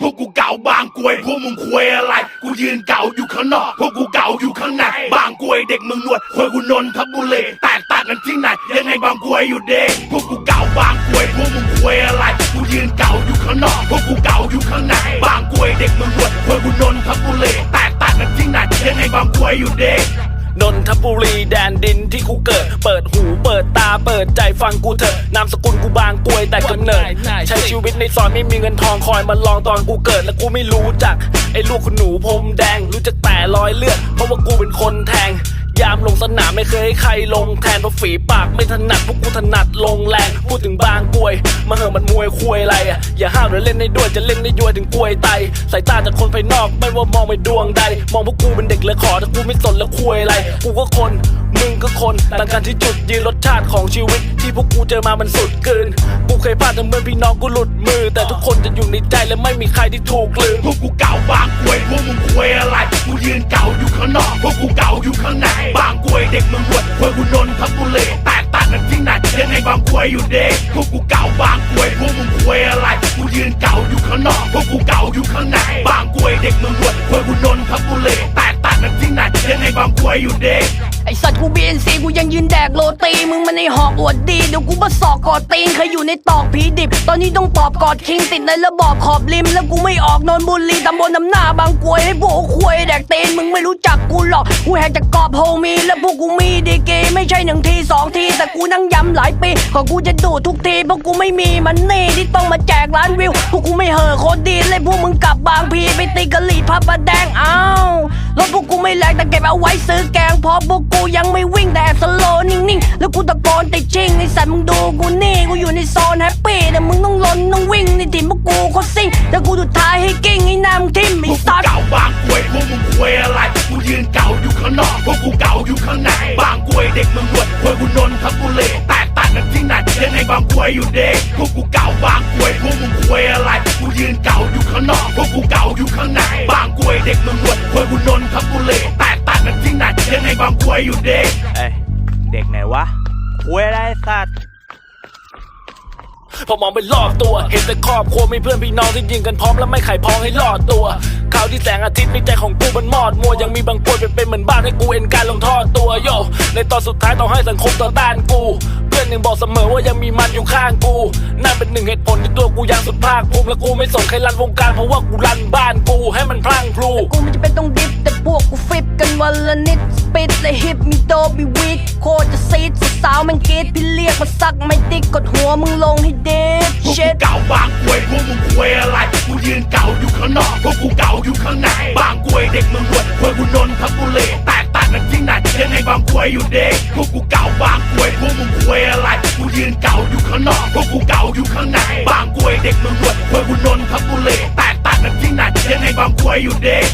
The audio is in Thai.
พวกกูเก่าบางกวยพวกมึงควยอะไร กูยืนเก่าอยู่ข้างนอก พวกกูเก่าอยู่ข้างในบางกวยเด็กมึงนวดควยกูนนทบุรีแตกต่างกันที่ไหนยังไงบางกวยอยู่เด็กพวกกูเก่าบางกวยพวกมึงควยอะไร กูยืนเก่าอยู่ข้างนอก พวกกูเก่าอยู่ข้างในบางกวยเด็กมึงนวดควยกูนนทบุรีแตกต่างกันที่ไหนยังไงบางกวยอยู่เด็กนนทบุรีแดนดินที่กูเกิด เปิดหู เปิดตาเปิดใจฟังกูเถอะนามสกุลกูบางกวยแต่กำเนิดใช้ชีวิตในซอยไม่มีเงินทองคอยมาลองตอนกูเกิด และกูไม่รู้จักไอ้ลูกคุณหนูพรมแดงรู้จักแต่รอยเลือดเพราะว่ากูเป็นคนแทงยามลงสนามไม่เคยให้ใครลงแทนเพราะฝีปากไม่ถนัดพวกกูถนัดลงแรงพูดถึงบางกวยมาเหอะมันมวยคุยอะไรอะอย่าห้ามเลยเล่นได้ด้วยจะเล่นได้ด้วยถึงกวยไตสายตาจากคนภายนอกไม่ว่ามองไปดวงใด มองพวกกูเป็นเด็กเลยขอแต่กูไม่สนแล้วคุยอะไรกูก็คนมึงก็คนต่างกันที่จุดยืนรสชาติของชีวิต ที่พวกกูเจอมามันสุดเกินกูเคยพลาดทั้งเมื่อพี่น้องกูหลุดมือ แต่ทุกคนจะอยู่ในใจและไม่มีใครที่ถูกลืมพวกกูเก่าบางกวยพวกมึงควยอะไรกูยืนเก่าอยู่ข้างนอกพวกกูเก่าอยู่ข้างในบา เด็กมึงหวดควยกูนนทับุรีแตกต่างกันที่ไหนยังไงบางกวยอยู่เด็กพวกกูเก่าบางกวยพวกมึงควยอะไรกูยืนเก่าอยู่ข้างนอกพวกกูเก่าอยู่ข้างในบางกวยเด็กมึงหวดควยกูนนทับุรีแตกต่างกันที่ไหนยังไงบางกวยอยู่เด็กไอสัตว์กูบีเอ็นซีกูยังยืนแดกโรตีมึงมันในหอกอวดดีเดี๋ยวกูมาสอ กอดตีนเคยอยู่ในตอกผีดิบ ตอนนี้ต้องปอบกอดคิงติดในระบอบขอบริม แล้วกูไม่ออกนอนบุรีตำบลน้ำหน้าบางกวยให้พวกควยแดกตีนมึงไม่รู้จักกูหรอกกูแหกจากกรอบโฮมี แล้วพวกกูมีดีกไม่ใช่หนังที แต่กูนั่งย้ำหลายปีก่อนกูจะดูทุกทีเพราะกูไม่มีมันนี่ที่ต้องมาแจกล้านวิวพวกกูไม่เห่อโคตรดีเลยพวกมึงกลับบางพีไปตีกะหรี่พับประแดงเอ้ารถพวกกูไม่แรงแต่เก็บเอาไว้ซื้อแกงพอพวกกูยังไม่วิ่งแต่สโลนิ่งๆแล้วกูตะโกนติดชิงไอ้สัตว์มึงดูกูนี่กูอยู่ในโซนแฮปปี้แต่มึงต้องลนต้องวิ่งในทีมพวกกูโคตรซิ่งแล้วกูสุดท้ายให้กิ้งไอ้น้ำทิมไอ้วกกูสัตว์เก่าบางกวยพวกมึง วยอยู่เด็กพวกกูเก่าบางกวยพวกมึงควยอะไรกูยืนเก่าอยู่ข้างนอกพวกกูเก่าอยู่ข้างในบางกวยเด็กเมึงรวดควยกูนนทบุรีแตกต่างกันที่ไหนยังไงบางกวยอยู่เด็กเอ้ยเด็กไหนวะหวยอะไรสัตว์พอมองไปรอบตัว เห็นแต่ครอบครัวมีเพื่อนพี่น้องที่ยิงกันพร้อมและไม่ไขพองให้รอดตัวข่าวที่แสงอาทิตย์ในใจของกูมันมอดมัวยังมีบางคนเป็นเป็นเหมือนบ้านให้กูเอ็นการลงทอดตัวโยในตอนสุดท้ายต้องให้สังคมต่อต้านกูเพื่อ นยังบอกเสมอว่ายังมีมันอยู่ข้างกู นั่นเป็นหนึ่งเหตุผลที่ตัวกูยังสุดภาคภูมิและกูไม่สนใครรันวงการเพราะว่ากูรันบ้านกูให้มันพลังพลูกูไม่จะเป็นต้องดิฟแต่พวกกูฟิตกันวันละนิดสปิดและฮิปมีโดมีวีดโคตรจะซีดสาวๆมันกรีดพี่เรียกมาซักไม่ติ๊กกดหัวมึงลงให้เด็ดพวกเช็กูดเก่าบางกวยพวกมึงควยอะไรกูยืนเก่าอยู่ข้างนอกพวกกูเก่าอยู่ข้างในบางกวยเด็กเมึงรวดควยกูนน วยอยู่เด็กพวกกูเก่าบางกวยพวกมึงควยอะไรกูยืนเก่าอยู่ข้างนอกพวกกูเก่าอยู่ข้างในบางกวยเด็กมึงรวดควยกูนนทบุรีแตกต่างกันที่ไหนยังไงบางกวยอยู่เด็ก